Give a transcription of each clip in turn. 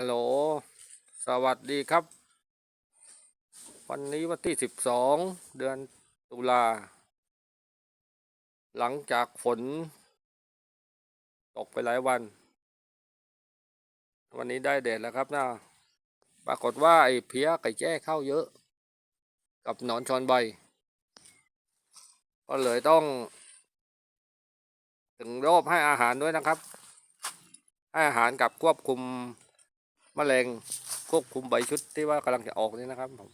ฮัลโหล สวัสดีครับ วันนี้วันที่สิบสองเดือนตุลา หลังจากฝน ตกไปหลายวัน วันนี้ได้แดดแล้วครับนะปรากฏว่าไอ้เพี้ยไก่แจ้เข้าเยอะ กับหนอนชอนใบ ก็เลยต้อง ถึงรอบให้อาหารด้วยนะครับ ให้อาหารกับควบคุม มแมลงควบคุมใบชุดที่ว่ากำลังจะออกนี่นะครับผม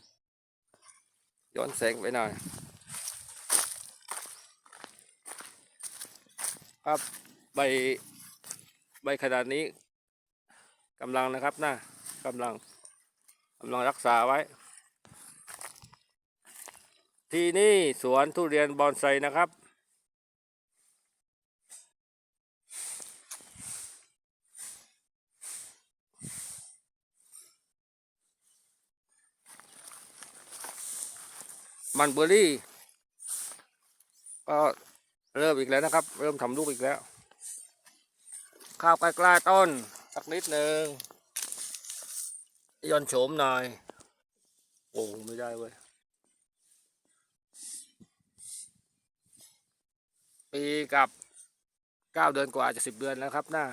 ย้อนแสงไปหน่อยครับใบใบขนาดนี้กำลังนะครับนะกำลังกำลังรักษาไว้ ที่นี่สวนทุเรียนบอนไซนะครับ มันเบอร์รี่ ก็เริ่มอีกแล้วนะครับ เริ่มทำลูกอีกแล้ว ข้าวใกล้ๆต้น สักนิดหนึ่งย้อนโฉมหน่อย โอ้ไม่ได้เว้ยปีกับเก้าเดือนกว่าจะสิบเดือนแล้วครับหน้า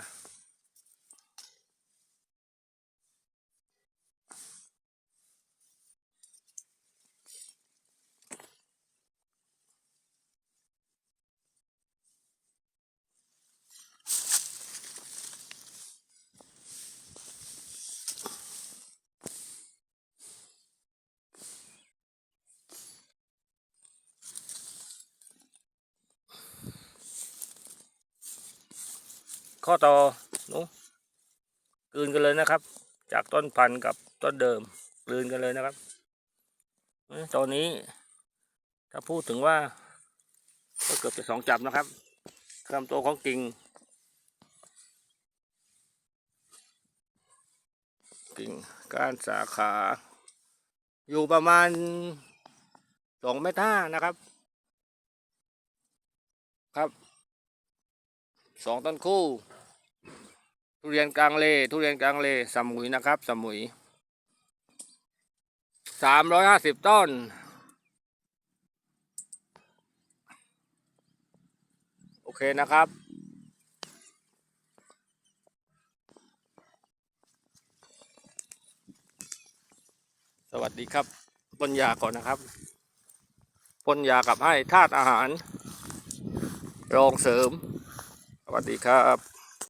ข้อต่อนูกลืนกันเลยนะครับ จากต้นพันธุ์กับต้นเดิมกลืนกันเลยนะครับตอนนี้ ถ้าพูดถึงว่า ก็เกือบจะสองจับนะครับความโตของกิ่งกิ่งก้านสาขา อยู่ประมาณสองเมตรห้านะครับ ครับ สองต้นคู่ ทุเรียนกลางเล ทุเรียนกลางเลสมุยนะครับ สมุยสามร้อยห้าสิบต้น โอเคนะครับสวัสดีครับพ่นยาก่อนนะครับพ่นยากับให้ธาตุอาหาร รองเสริม วัสดีครับ